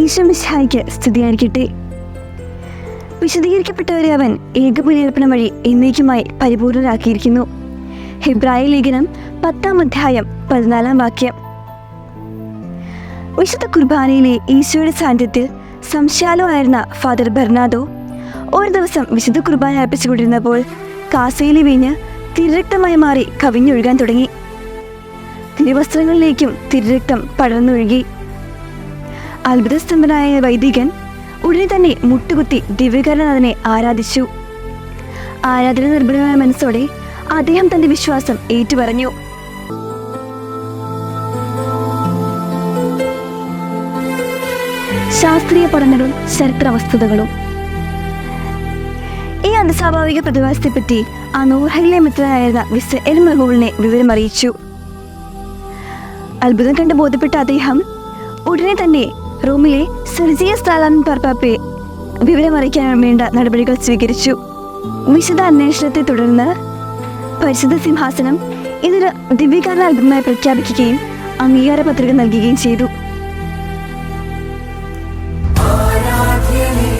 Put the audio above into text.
ഈശ്വമിശായിക്ക് സ്തുതിയായിരിക്കട്ടെ വിശദീകരിക്കപ്പെട്ടവരെ അവൻ ഏകബലിയർപ്പണം വഴി എന്നേക്കുമായി പരിപൂർണരാക്കിയിരിക്കുന്നു. ഹെബ്രായ ലേഖനം പത്താം അധ്യായം പതിനാലാം വാക്യം. വിശുദ്ധ കുർബാനയിലെ ഈശോയുടെ സാന്നിധ്യത്തിൽ സംശയാലോ ആയിരുന്ന ഫാദർ ബെർണാദോ ഒരു ദിവസം വിശുദ്ധ കുർബാന അർപ്പിച്ചുകൊണ്ടിരുന്നപ്പോൾ കാസയിലെ വീഞ്ഞ് തിരുരക്തമായി മാറി കവിഞ്ഞൊഴുകാൻ തുടങ്ങി. തിരുവസ്ത്രങ്ങളിലേക്കും തിരുരക്തം പടർന്നൊഴുകി. അത്ഭുതസ്തംഭനായ വൈദികൻ ഉടനെ തന്നെ മുട്ടുകുത്തി ദിവ്യകരനാഥനെ ആരാധിച്ചു. ആരാധന നിർഭരമായ മനസ്സോടെ അദ്ദേഹം തന്റെ വിശ്വാസം ഏറ്റുപറഞ്ഞു. ശാസ്ത്രീയ പഠനങ്ങളും ചരിത്ര വസ്തുതകളും ഈ അന്തസ്വാഭാവിക പ്രതിഭാസത്തെപ്പറ്റി ആ നൂർഹലിലെ മിത്രനായിരുന്ന മിസ്റ്റർ എൽ മെഹൂളിനെ വിവരമറിയിച്ചു. അത്ഭുതം കണ്ട് ബോധ്യപ്പെട്ട അദ്ദേഹം ഉടനെ തന്നെ റോമിലെ സെർജിയ സ്ഥലം പർപ്പാപ്പയെ വിവരമറിയിക്കാൻ വേണ്ട നടപടികൾ സ്വീകരിച്ചു. വിശദ അന്വേഷണത്തെ തുടർന്ന് പരിശുദ്ധ സിംഹാസനം ഇതൊരു ദിവ്യകാരണ അത്ഭുതമായി പ്രഖ്യാപിക്കുകയും അംഗീകാര പത്രിക നൽകുകയും ചെയ്തു. ആരാധ്യനേ